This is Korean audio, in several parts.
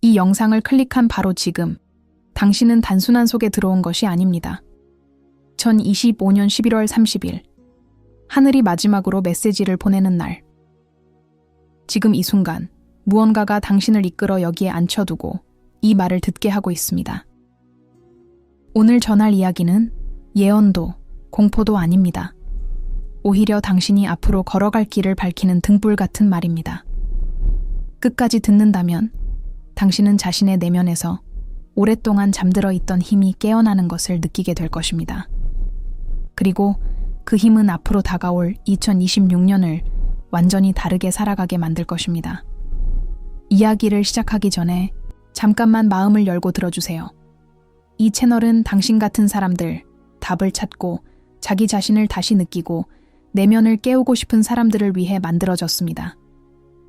이 영상을 클릭한 바로 지금, 당신은 단순한 속에 들어온 것이 아닙니다. 2025년 11월 30일, 하늘이 마지막으로 메시지를 보내는 날. 지금 이 순간, 무언가가 당신을 이끌어 여기에 앉혀두고 이 말을 듣게 하고 있습니다. 오늘 전할 이야기는 예언도, 공포도 아닙니다. 오히려 당신이 앞으로 걸어갈 길을 밝히는 등불 같은 말입니다. 끝까지 듣는다면 당신은 자신의 내면에서 오랫동안 잠들어 있던 힘이 깨어나는 것을 느끼게 될 것입니다. 그리고 그 힘은 앞으로 다가올 2026년을 완전히 다르게 살아가게 만들 것입니다. 이야기를 시작하기 전에 잠깐만 마음을 열고 들어주세요. 이 채널은 당신 같은 사람들, 답을 찾고 자기 자신을 다시 느끼고 내면을 깨우고 싶은 사람들을 위해 만들어졌습니다.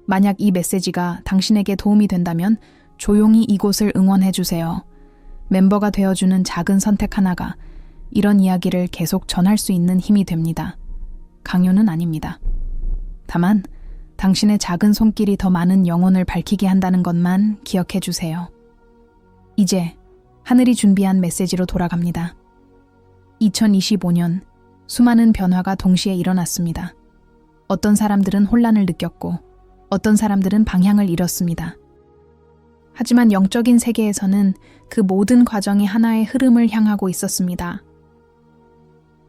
만약 이 메시지가 당신에게 도움이 된다면 조용히 이곳을 응원해 주세요. 멤버가 되어주는 작은 선택 하나가 이런 이야기를 계속 전할 수 있는 힘이 됩니다. 강요는 아닙니다. 다만 당신의 작은 손길이 더 많은 영혼을 밝히게 한다는 것만 기억해 주세요. 이제 하늘이 준비한 메시지로 돌아갑니다. 2025년 수많은 변화가 동시에 일어났습니다. 어떤 사람들은 혼란을 느꼈고 어떤 사람들은 방향을 잃었습니다. 하지만 영적인 세계에서는 그 모든 과정이 하나의 흐름을 향하고 있었습니다.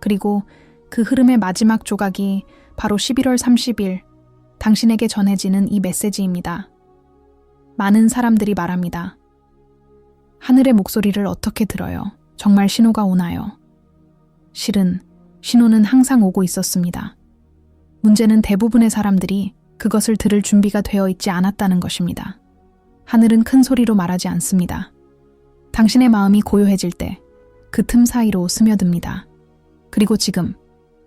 그리고 그 흐름의 마지막 조각이 바로 11월 30일 당신에게 전해지는 이 메시지입니다. 많은 사람들이 말합니다. 하늘의 목소리를 어떻게 들어요? 정말 신호가 오나요? 실은 신호는 항상 오고 있었습니다. 문제는 대부분의 사람들이 그것을 들을 준비가 되어 있지 않았다는 것입니다. 하늘은 큰 소리로 말하지 않습니다. 당신의 마음이 고요해질 때 그 틈 사이로 스며듭니다. 그리고 지금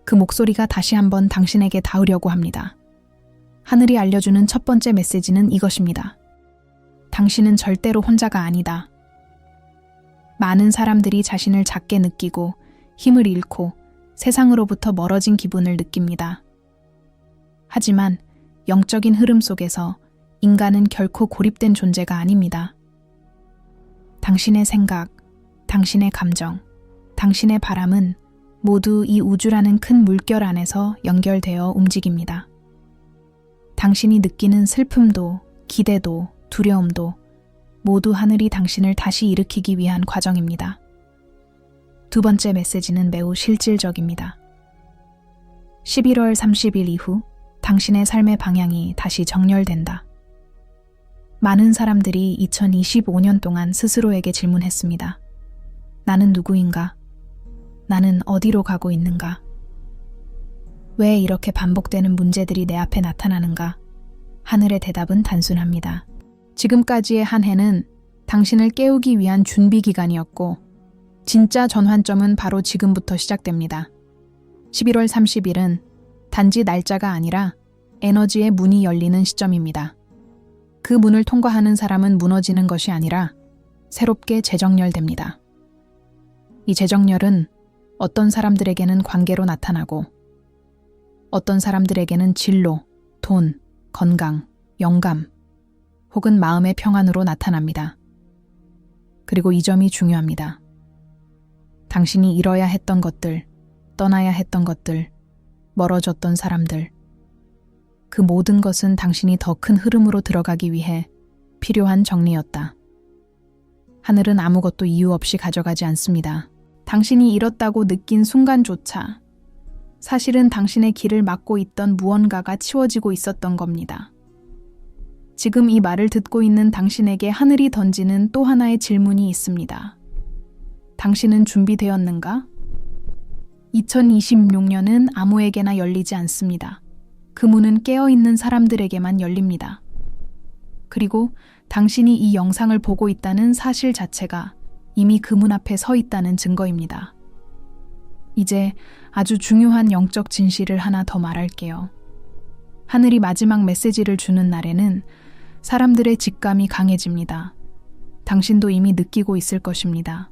그 목소리가 다시 한번 당신에게 닿으려고 합니다. 하늘이 알려주는 첫 번째 메시지는 이것입니다. 당신은 절대로 혼자가 아니다. 많은 사람들이 자신을 작게 느끼고 힘을 잃고 세상으로부터 멀어진 기분을 느낍니다. 하지만 영적인 흐름 속에서 인간은 결코 고립된 존재가 아닙니다. 당신의 생각, 당신의 감정, 당신의 바람은 모두 이 우주라는 큰 물결 안에서 연결되어 움직입니다. 당신이 느끼는 슬픔도, 기대도, 두려움도 모두 하늘이 당신을 다시 일으키기 위한 과정입니다. 두 번째 메시지는 매우 실질적입니다. 11월 30일 이후 당신의 삶의 방향이 다시 정렬된다. 많은 사람들이 2025년 동안 스스로에게 질문했습니다. 나는 누구인가? 나는 어디로 가고 있는가? 왜 이렇게 반복되는 문제들이 내 앞에 나타나는가? 하늘의 대답은 단순합니다. 지금까지의 한 해는 당신을 깨우기 위한 준비 기간이었고, 진짜 전환점은 바로 지금부터 시작됩니다. 11월 30일은 단지 날짜가 아니라 에너지의 문이 열리는 시점입니다. 그 문을 통과하는 사람은 무너지는 것이 아니라 새롭게 재정렬됩니다. 이 재정렬은 어떤 사람들에게는 관계로 나타나고 어떤 사람들에게는 진로, 돈, 건강, 영감, 혹은 마음의 평안으로 나타납니다. 그리고 이 점이 중요합니다. 당신이 잃어야 했던 것들, 떠나야 했던 것들, 멀어졌던 사람들, 그 모든 것은 당신이 더 큰 흐름으로 들어가기 위해 필요한 정리였다. 하늘은 아무것도 이유 없이 가져가지 않습니다. 당신이 잃었다고 느낀 순간조차 사실은 당신의 길을 막고 있던 무언가가 치워지고 있었던 겁니다. 지금 이 말을 듣고 있는 당신에게 하늘이 던지는 또 하나의 질문이 있습니다. 당신은 준비되었는가? 2026년은 아무에게나 열리지 않습니다. 그 문은 깨어있는 사람들에게만 열립니다. 그리고 당신이 이 영상을 보고 있다는 사실 자체가 이미 그 문 앞에 서 있다는 증거입니다. 이제 아주 중요한 영적 진실을 하나 더 말할게요. 하늘이 마지막 메시지를 주는 날에는 사람들의 직감이 강해집니다. 당신도 이미 느끼고 있을 것입니다.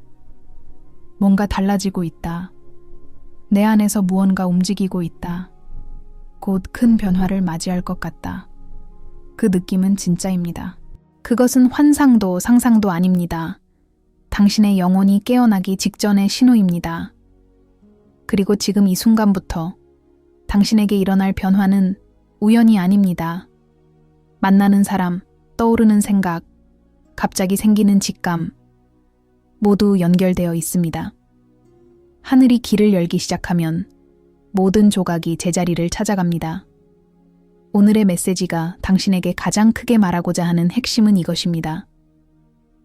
뭔가 달라지고 있다. 내 안에서 무언가 움직이고 있다. 곧 큰 변화를 맞이할 것 같다. 그 느낌은 진짜입니다. 그것은 환상도 상상도 아닙니다. 당신의 영혼이 깨어나기 직전의 신호입니다. 그리고 지금 이 순간부터 당신에게 일어날 변화는 우연이 아닙니다. 만나는 사람, 떠오르는 생각, 갑자기 생기는 직감, 모두 연결되어 있습니다. 하늘이 길을 열기 시작하면 모든 조각이 제자리를 찾아갑니다. 오늘의 메시지가 당신에게 가장 크게 말하고자 하는 핵심은 이것입니다.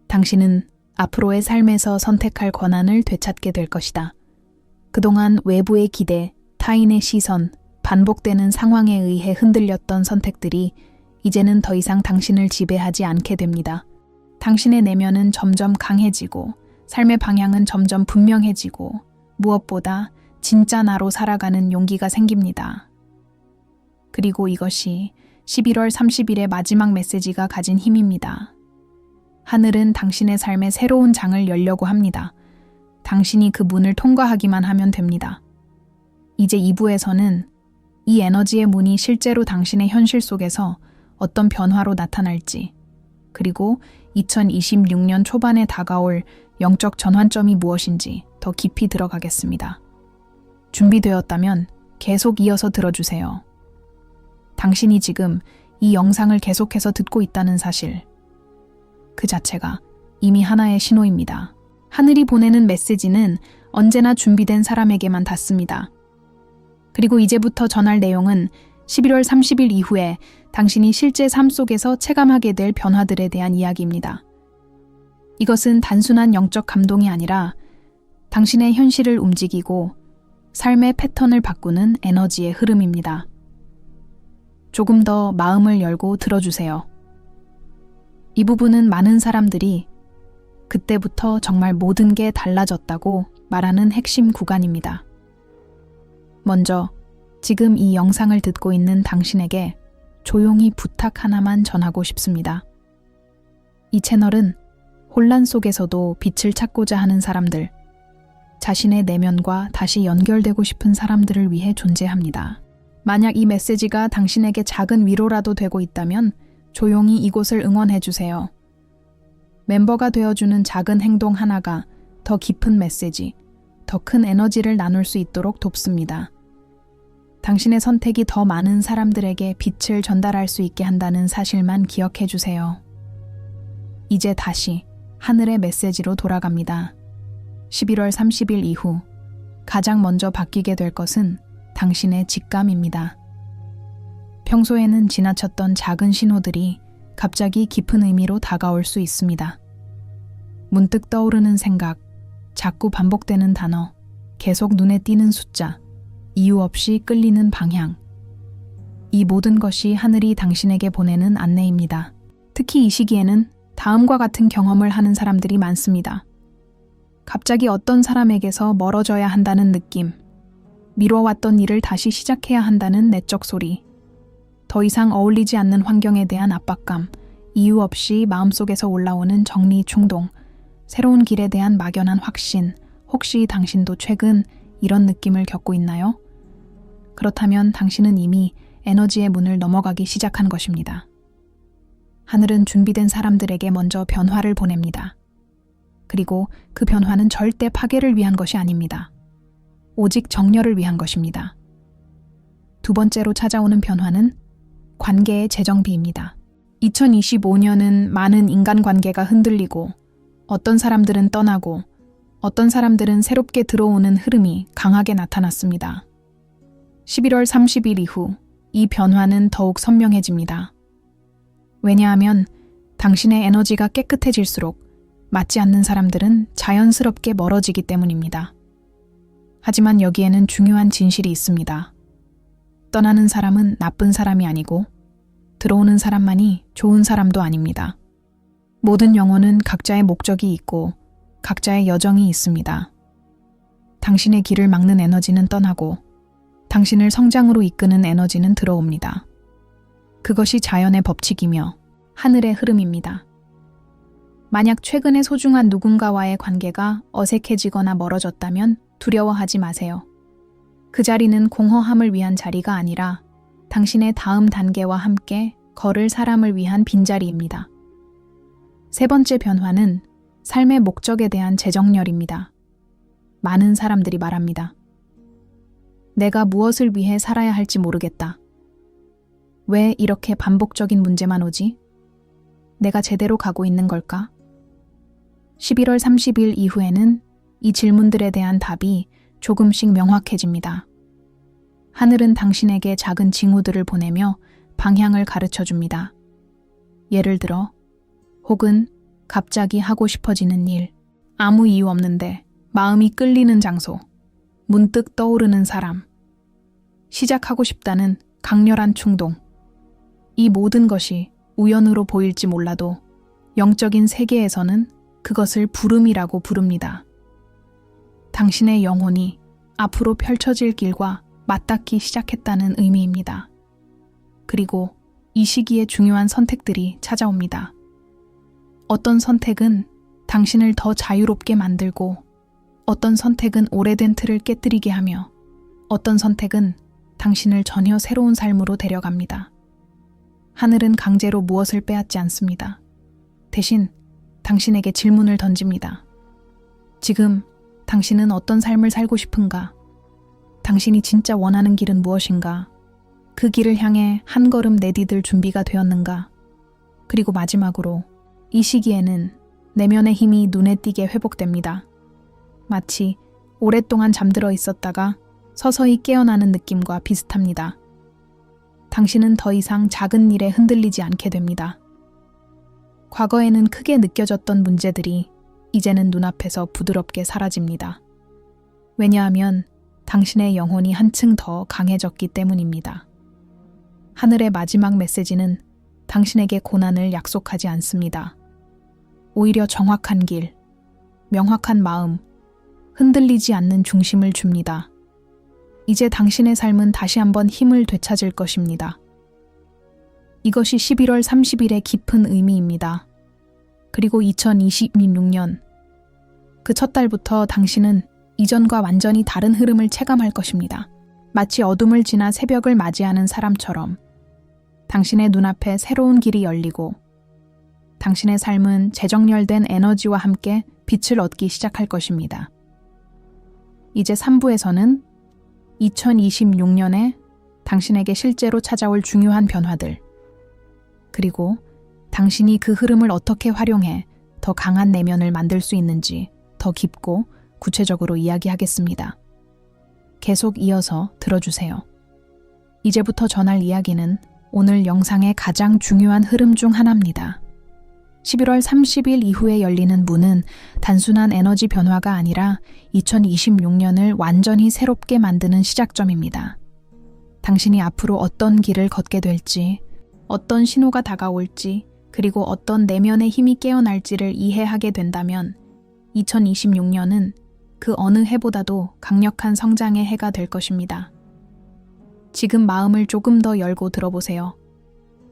당신은 앞으로의 삶에서 선택할 권한을 되찾게 될 것이다. 그동안 외부의 기대, 타인의 시선, 반복되는 상황에 의해 흔들렸던 선택들이 이제는 더 이상 당신을 지배하지 않게 됩니다. 당신의 내면은 점점 강해지고 삶의 방향은 점점 분명해지고 무엇보다 진짜 나로 살아가는 용기가 생깁니다. 그리고 이것이 11월 30일의 마지막 메시지가 가진 힘입니다. 하늘은 당신의 삶에 새로운 장을 열려고 합니다. 당신이 그 문을 통과하기만 하면 됩니다. 이제 2부에서는 이 에너지의 문이 실제로 당신의 현실 속에서 어떤 변화로 나타날지, 그리고 2026년 초반에 다가올 영적 전환점이 무엇인지 더 깊이 들어가겠습니다. 준비되었다면 계속 이어서 들어주세요. 당신이 지금 이 영상을 계속해서 듣고 있다는 사실, 그 자체가 이미 하나의 신호입니다. 하늘이 보내는 메시지는 언제나 준비된 사람에게만 닿습니다. 그리고 이제부터 전할 내용은 11월 30일 이후에 당신이 실제 삶 속에서 체감하게 될 변화들에 대한 이야기입니다. 이것은 단순한 영적 감동이 아니라 당신의 현실을 움직이고 삶의 패턴을 바꾸는 에너지의 흐름입니다. 조금 더 마음을 열고 들어주세요. 이 부분은 많은 사람들이 그때부터 정말 모든 게 달라졌다고 말하는 핵심 구간입니다. 먼저 지금 이 영상을 듣고 있는 당신에게 조용히 부탁 하나만 전하고 싶습니다. 이 채널은 혼란 속에서도 빛을 찾고자 하는 사람들, 자신의 내면과 다시 연결되고 싶은 사람들을 위해 존재합니다. 만약 이 메시지가 당신에게 작은 위로라도 되고 있다면 조용히 이곳을 응원해 주세요. 멤버가 되어주는 작은 행동 하나가 더 깊은 메시지, 더 큰 에너지를 나눌 수 있도록 돕습니다. 당신의 선택이 더 많은 사람들에게 빛을 전달할 수 있게 한다는 사실만 기억해 주세요. 이제 다시 하늘의 메시지로 돌아갑니다. 11월 30일 이후 가장 먼저 바뀌게 될 것은 당신의 직감입니다. 평소에는 지나쳤던 작은 신호들이 갑자기 깊은 의미로 다가올 수 있습니다. 문득 떠오르는 생각, 자꾸 반복되는 단어, 계속 눈에 띄는 숫자, 이유 없이 끌리는 방향. 이 모든 것이 하늘이 당신에게 보내는 안내입니다. 특히 이 시기에는 다음과 같은 경험을 하는 사람들이 많습니다. 갑자기 어떤 사람에게서 멀어져야 한다는 느낌, 미뤄왔던 일을 다시 시작해야 한다는 내적 소리, 더 이상 어울리지 않는 환경에 대한 압박감, 이유 없이 마음속에서 올라오는 정리 충동, 새로운 길에 대한 막연한 확신, 혹시 당신도 최근 이런 느낌을 겪고 있나요? 그렇다면 당신은 이미 에너지의 문을 넘어가기 시작한 것입니다. 하늘은 준비된 사람들에게 먼저 변화를 보냅니다. 그리고 그 변화는 절대 파괴를 위한 것이 아닙니다. 오직 정렬을 위한 것입니다. 두 번째로 찾아오는 변화는 관계의 재정비입니다. 2025년은 많은 인간관계가 흔들리고 어떤 사람들은 떠나고 어떤 사람들은 새롭게 들어오는 흐름이 강하게 나타났습니다. 11월 30일 이후 이 변화는 더욱 선명해집니다. 왜냐하면 당신의 에너지가 깨끗해질수록 맞지 않는 사람들은 자연스럽게 멀어지기 때문입니다. 하지만 여기에는 중요한 진실이 있습니다. 떠나는 사람은 나쁜 사람이 아니고 들어오는 사람만이 좋은 사람도 아닙니다. 모든 영혼은 각자의 목적이 있고 각자의 여정이 있습니다. 당신의 길을 막는 에너지는 떠나고 당신을 성장으로 이끄는 에너지는 들어옵니다. 그것이 자연의 법칙이며 하늘의 흐름입니다. 만약 최근에 소중한 누군가와의 관계가 어색해지거나 멀어졌다면 두려워하지 마세요. 그 자리는 공허함을 위한 자리가 아니라 당신의 다음 단계와 함께 걸을 사람을 위한 빈자리입니다. 세 번째 변화는 삶의 목적에 대한 재정렬입니다. 많은 사람들이 말합니다. 내가 무엇을 위해 살아야 할지 모르겠다. 왜 이렇게 반복적인 문제만 오지? 내가 제대로 가고 있는 걸까? 11월 30일 이후에는 이 질문들에 대한 답이 조금씩 명확해집니다. 하늘은 당신에게 작은 징후들을 보내며 방향을 가르쳐 줍니다. 예를 들어, 혹은 갑자기 하고 싶어지는 일, 아무 이유 없는데 마음이 끌리는 장소, 문득 떠오르는 사람, 시작하고 싶다는 강렬한 충동. 이 모든 것이 우연으로 보일지 몰라도 영적인 세계에서는 그것을 부름이라고 부릅니다. 당신의 영혼이 앞으로 펼쳐질 길과 맞닿기 시작했다는 의미입니다. 그리고 이 시기에 중요한 선택들이 찾아옵니다. 어떤 선택은 당신을 더 자유롭게 만들고 어떤 선택은 오래된 틀을 깨뜨리게 하며 어떤 선택은 당신을 전혀 새로운 삶으로 데려갑니다. 하늘은 강제로 무엇을 빼앗지 않습니다. 대신 당신에게 질문을 던집니다. 지금 당신은 어떤 삶을 살고 싶은가? 당신이 진짜 원하는 길은 무엇인가? 그 길을 향해 한 걸음 내디딜 준비가 되었는가? 그리고 마지막으로 이 시기에는 내면의 힘이 눈에 띄게 회복됩니다. 마치 오랫동안 잠들어 있었다가 서서히 깨어나는 느낌과 비슷합니다. 당신은 더 이상 작은 일에 흔들리지 않게 됩니다. 과거에는 크게 느껴졌던 문제들이 이제는 눈앞에서 부드럽게 사라집니다. 왜냐하면 당신의 영혼이 한층 더 강해졌기 때문입니다. 하늘의 마지막 메시지는 당신에게 고난을 약속하지 않습니다. 오히려 정확한 길, 명확한 마음, 흔들리지 않는 중심을 줍니다. 이제 당신의 삶은 다시 한번 힘을 되찾을 것입니다. 이것이 11월 30일의 깊은 의미입니다. 그리고 2026년 그 첫 달부터 당신은 이전과 완전히 다른 흐름을 체감할 것입니다. 마치 어둠을 지나 새벽을 맞이하는 사람처럼 당신의 눈앞에 새로운 길이 열리고 당신의 삶은 재정렬된 에너지와 함께 빛을 얻기 시작할 것입니다. 이제 3부에서는 2026년에 당신에게 실제로 찾아올 중요한 변화들, 그리고 당신이 그 흐름을 어떻게 활용해 더 강한 내면을 만들 수 있는지 더 깊고 구체적으로 이야기하겠습니다. 계속 이어서 들어주세요. 이제부터 전할 이야기는 오늘 영상의 가장 중요한 흐름 중 하나입니다. 11월 30일 이후에 열리는 문은 단순한 에너지 변화가 아니라 2026년을 완전히 새롭게 만드는 시작점입니다. 당신이 앞으로 어떤 길을 걷게 될지, 어떤 신호가 다가올지, 그리고 어떤 내면의 힘이 깨어날지를 이해하게 된다면 2026년은 그 어느 해보다도 강력한 성장의 해가 될 것입니다. 지금 마음을 조금 더 열고 들어보세요.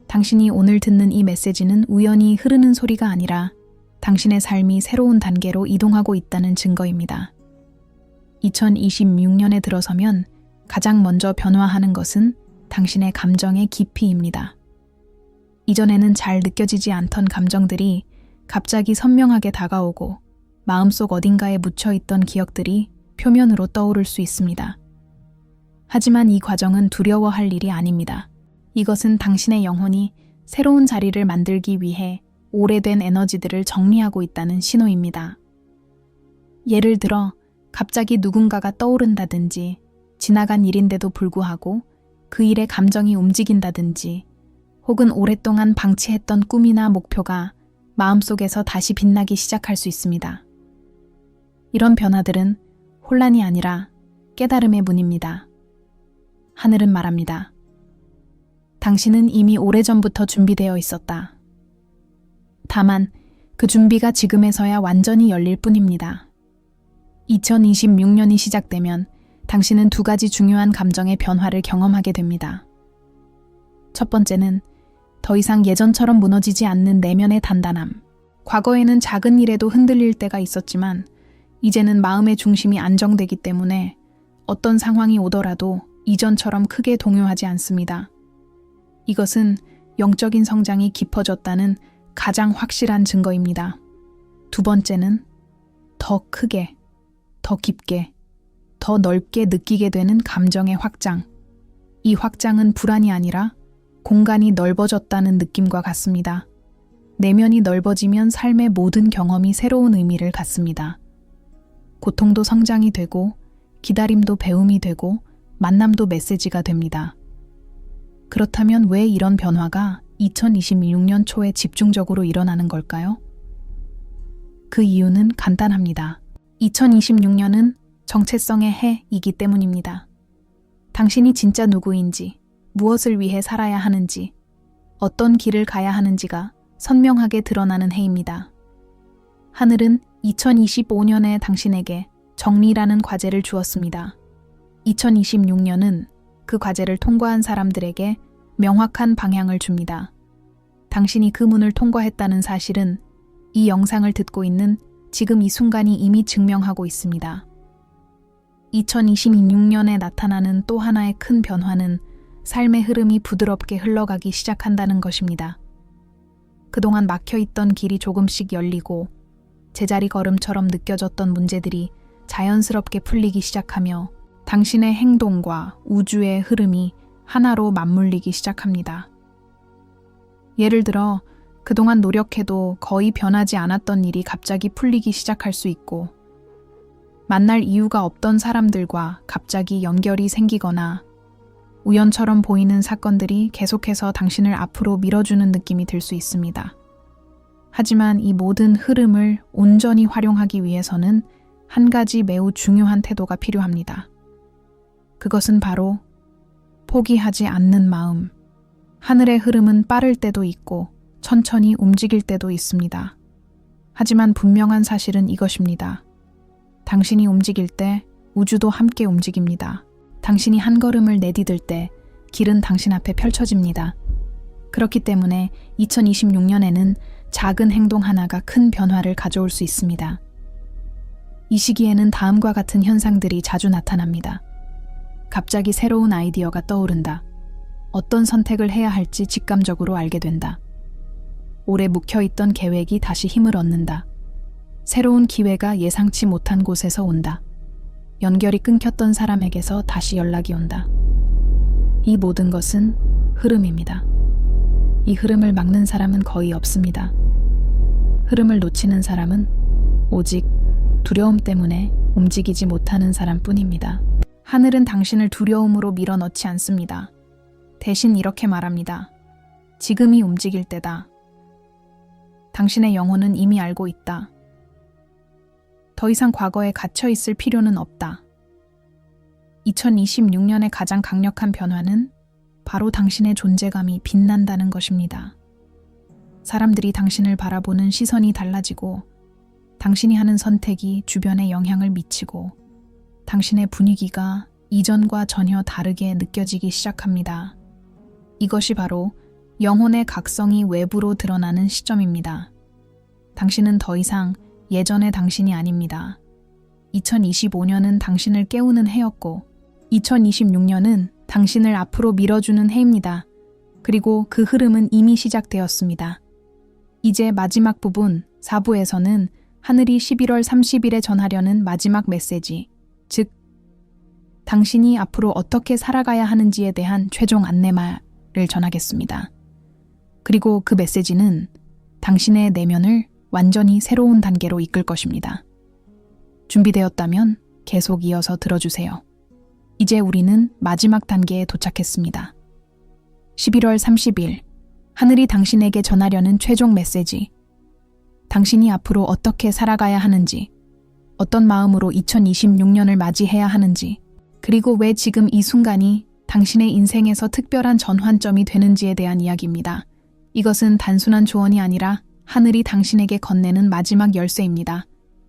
당신이 오늘 듣는 이 메시지는 우연히 흐르는 소리가 아니라 당신의 삶이 새로운 단계로 이동하고 있다는 증거입니다. 2026년에 들어서면 가장 먼저 변화하는 것은 당신의 감정의 깊이입니다. 이전에는 잘 느껴지지 않던 감정들이 갑자기 선명하게 다가오고 마음속 어딘가에 묻혀 있던 기억들이 표면으로 떠오를 수 있습니다. 하지만 이 과정은 두려워할 일이 아닙니다. 이것은 당신의 영혼이 새로운 자리를 만들기 위해 오래된 에너지들을 정리하고 있다는 신호입니다. 예를 들어, 갑자기 누군가가 떠오른다든지, 지나간 일인데도 불구하고 그 일에 감정이 움직인다든지, 혹은 오랫동안 방치했던 꿈이나 목표가 마음속에서 다시 빛나기 시작할 수 있습니다. 이런 변화들은 혼란이 아니라 깨달음의 문입니다. 하늘은 말합니다. 당신은 이미 오래전부터 준비되어 있었다. 다만 그 준비가 지금에서야 완전히 열릴 뿐입니다. 2026년이 시작되면 당신은 두 가지 중요한 감정의 변화를 경험하게 됩니다. 첫 번째는 더 이상 예전처럼 무너지지 않는 내면의 단단함. 과거에는 작은 일에도 흔들릴 때가 있었지만 이제는 마음의 중심이 안정되기 때문에 어떤 상황이 오더라도 이전처럼 크게 동요하지 않습니다. 이것은 영적인 성장이 깊어졌다는 가장 확실한 증거입니다. 두 번째는 더 크게, 더 깊게, 더 넓게 느끼게 되는 감정의 확장. 이 확장은 불안이 아니라 공간이 넓어졌다는 느낌과 같습니다. 내면이 넓어지면 삶의 모든 경험이 새로운 의미를 갖습니다. 고통도 성장이 되고, 기다림도 배움이 되고, 만남도 메시지가 됩니다. 그렇다면 왜 이런 변화가 2026년 초에 집중적으로 일어나는 걸까요? 그 이유는 간단합니다. 2026년은 정체성의 해이기 때문입니다. 당신이 진짜 누구인지, 무엇을 위해 살아야 하는지, 어떤 길을 가야 하는지가 선명하게 드러나는 해입니다. 하늘은 2025년에 당신에게 정리라는 과제를 주었습니다. 2026년은 그 과제를 통과한 사람들에게 명확한 방향을 줍니다. 당신이 그 문을 통과했다는 사실은 이 영상을 듣고 있는 지금 이 순간이 이미 증명하고 있습니다. 2026년에 나타나는 또 하나의 큰 변화는 삶의 흐름이 부드럽게 흘러가기 시작한다는 것입니다. 그동안 막혀 있던 길이 조금씩 열리고 제자리 걸음처럼 느껴졌던 문제들이 자연스럽게 풀리기 시작하며 당신의 행동과 우주의 흐름이 하나로 맞물리기 시작합니다. 예를 들어, 그동안 노력해도 거의 변하지 않았던 일이 갑자기 풀리기 시작할 수 있고, 만날 이유가 없던 사람들과 갑자기 연결이 생기거나, 우연처럼 보이는 사건들이 계속해서 당신을 앞으로 밀어주는 느낌이 들 수 있습니다. 하지만 이 모든 흐름을 온전히 활용하기 위해서는 한 가지 매우 중요한 태도가 필요합니다. 그것은 바로 포기하지 않는 마음. 하늘의 흐름은 빠를 때도 있고 천천히 움직일 때도 있습니다. 하지만 분명한 사실은 이것입니다. 당신이 움직일 때 우주도 함께 움직입니다. 당신이 한 걸음을 내디딜 때 길은 당신 앞에 펼쳐집니다. 그렇기 때문에 2026년에는 작은 행동 하나가 큰 변화를 가져올 수 있습니다. 이 시기에는 다음과 같은 현상들이 자주 나타납니다. 갑자기 새로운 아이디어가 떠오른다. 어떤 선택을 해야 할지 직감적으로 알게 된다. 오래 묵혀있던 계획이 다시 힘을 얻는다. 새로운 기회가 예상치 못한 곳에서 온다. 연결이 끊겼던 사람에게서 다시 연락이 온다. 이 모든 것은 흐름입니다. 이 흐름을 막는 사람은 거의 없습니다. 흐름을 놓치는 사람은 오직 두려움 때문에 움직이지 못하는 사람 뿐입니다. 하늘은 당신을 두려움으로 밀어넣지 않습니다. 대신 이렇게 말합니다. 지금이 움직일 때다. 당신의 영혼은 이미 알고 있다. 더 이상 과거에 갇혀 있을 필요는 없다. 2026년의 가장 강력한 변화는 바로 당신의 존재감이 빛난다는 것입니다. 사람들이 당신을 바라보는 시선이 달라지고 당신이 하는 선택이 주변에 영향을 미치고 당신의 분위기가 이전과 전혀 다르게 느껴지기 시작합니다. 이것이 바로 영혼의 각성이 외부로 드러나는 시점입니다. 당신은 더 이상 예전의 당신이 아닙니다. 2025년은 당신을 깨우는 해였고, 2026년은 당신을 앞으로 밀어주는 해입니다. 그리고 그 흐름은 이미 시작되었습니다. 이제 마지막 부분 4부에서는 하늘이 11월 30일에 전하려는 마지막 메시지, 즉, 당신이 앞으로 어떻게 살아가야 하는지에 대한 최종 안내말을 전하겠습니다. 그리고 그 메시지는 당신의 내면을 완전히 새로운 단계로 이끌 것입니다. 준비되었다면 계속 이어서 들어주세요. 이제 우리는 마지막 단계에 도착했습니다. 11월 30일, 하늘이 당신에게 전하려는 최종 메시지. 당신이 앞으로 어떻게 살아가야 하는지, 어떤 마음으로 2026년을 맞이해야 하는지, 그리고 왜 지금 이 순간이 당신의 인생에서 특별한 전환점이 되는지에 대한 이야기입니다. 이것은 단순한 조언이 아니라 하늘이 당신에게 건네는 마지막 열쇠입니다.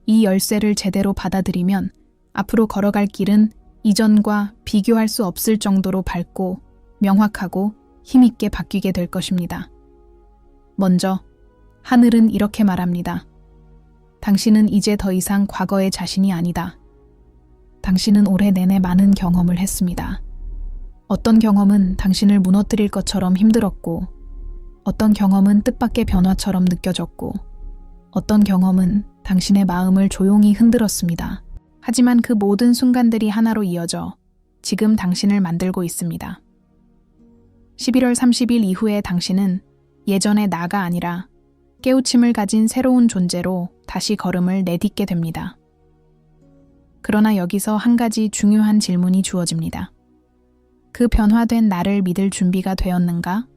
이 열쇠를 제대로 받아들이면 앞으로 걸어갈 길은 이전과 비교할 수 없을 정도로 밝고 명확하고 힘있게 바뀌게 될 것입니다. 먼저, 하늘은 이렇게 말합니다. 당신은 이제 더 이상 과거의 자신이 아니다. 당신은 올해 내내 많은 경험을 했습니다. 어떤 경험은 당신을 무너뜨릴 것처럼 힘들었고, 어떤 경험은 뜻밖의 변화처럼 느껴졌고, 어떤 경험은 당신의 마음을 조용히 흔들었습니다. 하지만 그 모든 순간들이 하나로 이어져 지금 당신을 만들고 있습니다. 11월 30일 이후에 당신은 예전의 나가 아니라 깨우침을 가진 새로운 존재로 다시 걸음을 내딛게 됩니다. 그러나 여기서 한 가지 중요한 질문이 주어집니다. 그 변화된 나를 믿을 준비가 되었는가?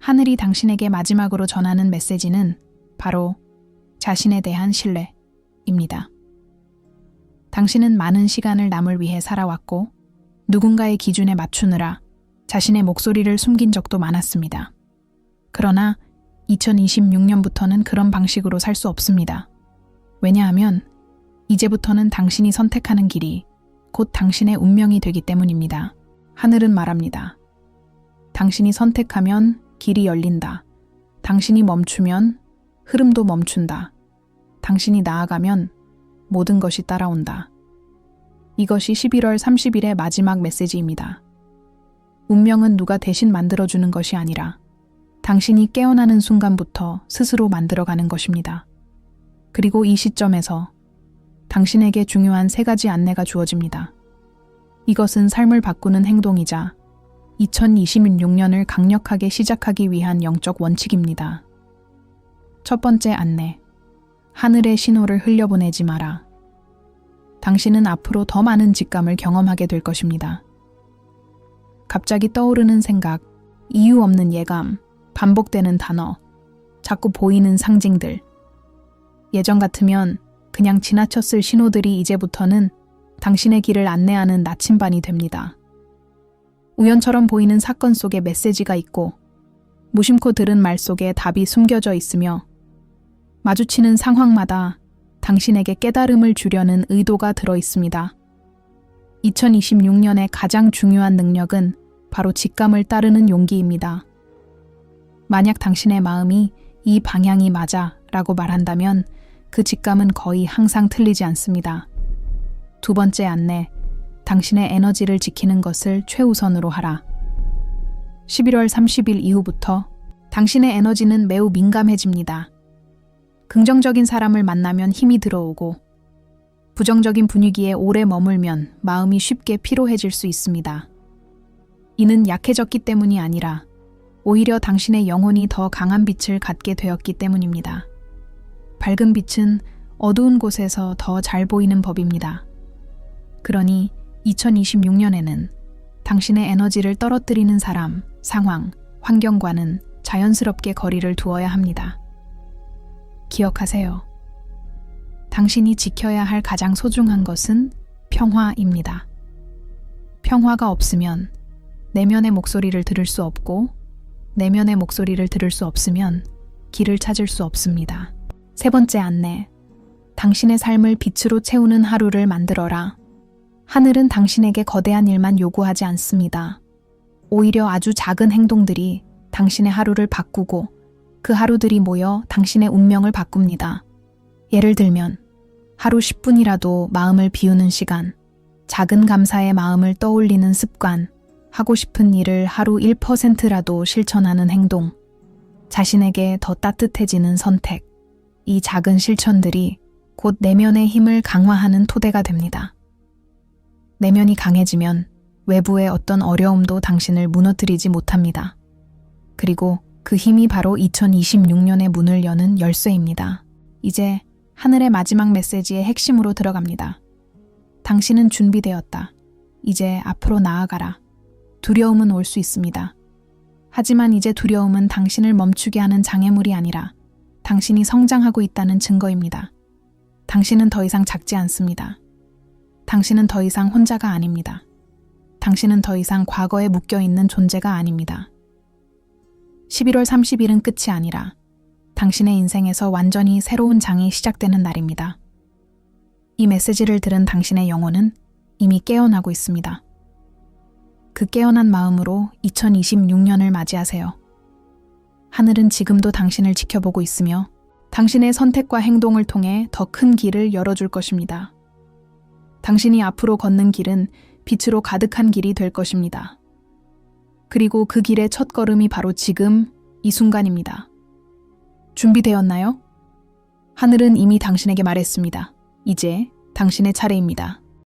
하늘이 당신에게 마지막으로 전하는 메시지는 바로 자신에 대한 신뢰입니다. 당신은 많은 시간을 남을 위해 살아왔고 누군가의 기준에 맞추느라 자신의 목소리를 숨긴 적도 많았습니다. 그러나 2026년부터는 그런 방식으로 살 수 없습니다. 왜냐하면 이제부터는 당신이 선택하는 길이 곧 당신의 운명이 되기 때문입니다. 하늘은 말합니다. 당신이 선택하면 길이 열린다. 당신이 멈추면 흐름도 멈춘다. 당신이 나아가면 모든 것이 따라온다. 이것이 11월 30일의 마지막 메시지입니다. 운명은 누가 대신 만들어주는 것이 아니라 당신이 깨어나는 순간부터 스스로 만들어가는 것입니다. 그리고 이 시점에서 당신에게 중요한 세 가지 안내가 주어집니다. 이것은 삶을 바꾸는 행동이자 2026년을 강력하게 시작하기 위한 영적 원칙입니다. 첫 번째 안내. 하늘의 신호를 흘려보내지 마라. 당신은 앞으로 더 많은 직감을 경험하게 될 것입니다. 갑자기 떠오르는 생각, 이유 없는 예감, 반복되는 단어, 자꾸 보이는 상징들. 예전 같으면 그냥 지나쳤을 신호들이 이제부터는 당신의 길을 안내하는 나침반이 됩니다. 우연처럼 보이는 사건 속에 메시지가 있고 무심코 들은 말 속에 답이 숨겨져 있으며 마주치는 상황마다 당신에게 깨달음을 주려는 의도가 들어 있습니다. 2026년의 가장 중요한 능력은 바로 직감을 따르는 용기입니다. 만약 당신의 마음이 이 방향이 맞아 라고 말한다면 그 직감은 거의 항상 틀리지 않습니다. 두 번째 안내, 당신의 에너지를 지키는 것을 최우선으로 하라. 11월 30일 이후부터 당신의 에너지는 매우 민감해집니다. 긍정적인 사람을 만나면 힘이 들어오고 부정적인 분위기에 오래 머물면 마음이 쉽게 피로해질 수 있습니다. 이는 약해졌기 때문이 아니라 오히려 당신의 영혼이 더 강한 빛을 갖게 되었기 때문입니다. 밝은 빛은 어두운 곳에서 더 잘 보이는 법입니다. 그러니 2026년에는 당신의 에너지를 떨어뜨리는 사람, 상황, 환경과는 자연스럽게 거리를 두어야 합니다. 기억하세요. 당신이 지켜야 할 가장 소중한 것은 평화입니다. 평화가 없으면 내면의 목소리를 들을 수 없고, 내면의 목소리를 들을 수 없으면 길을 찾을 수 없습니다. 세 번째 안내. 당신의 삶을 빛으로 채우는 하루를 만들어라. 하늘은 당신에게 거대한 일만 요구하지 않습니다. 오히려 아주 작은 행동들이 당신의 하루를 바꾸고 그 하루들이 모여 당신의 운명을 바꿉니다. 예를 들면 하루 10분이라도 마음을 비우는 시간, 작은 감사의 마음을 떠올리는 습관, 하고 싶은 일을 하루 1%라도 실천하는 행동, 자신에게 더 따뜻해지는 선택, 이 작은 실천들이 곧 내면의 힘을 강화하는 토대가 됩니다. 내면이 강해지면 외부의 어떤 어려움도 당신을 무너뜨리지 못합니다. 그리고 그 힘이 바로 2026년의 문을 여는 열쇠입니다. 이제 하늘의 마지막 메시지의 핵심으로 들어갑니다. 당신은 준비되었다. 이제 앞으로 나아가라. 두려움은 올 수 있습니다. 하지만 이제 두려움은 당신을 멈추게 하는 장애물이 아니라 당신이 성장하고 있다는 증거입니다. 당신은 더 이상 작지 않습니다. 당신은 더 이상 혼자가 아닙니다. 당신은 더 이상 과거에 묶여 있는 존재가 아닙니다. 11월 30일은 끝이 아니라 당신의 인생에서 완전히 새로운 장이 시작되는 날입니다. 이 메시지를 들은 당신의 영혼은 이미 깨어나고 있습니다. 그 깨어난 마음으로 2026년을 맞이하세요. 하늘은 지금도 당신을 지켜보고 있으며 당신의 선택과 행동을 통해 더 큰 길을 열어줄 것입니다. 당신이 앞으로 걷는 길은 빛으로 가득한 길이 될 것입니다. 그리고 그 길의 첫 걸음이 바로 지금 이 순간입니다. 준비되었나요? 하늘은 이미 당신에게 말했습니다. 이제 당신의 차례입니다.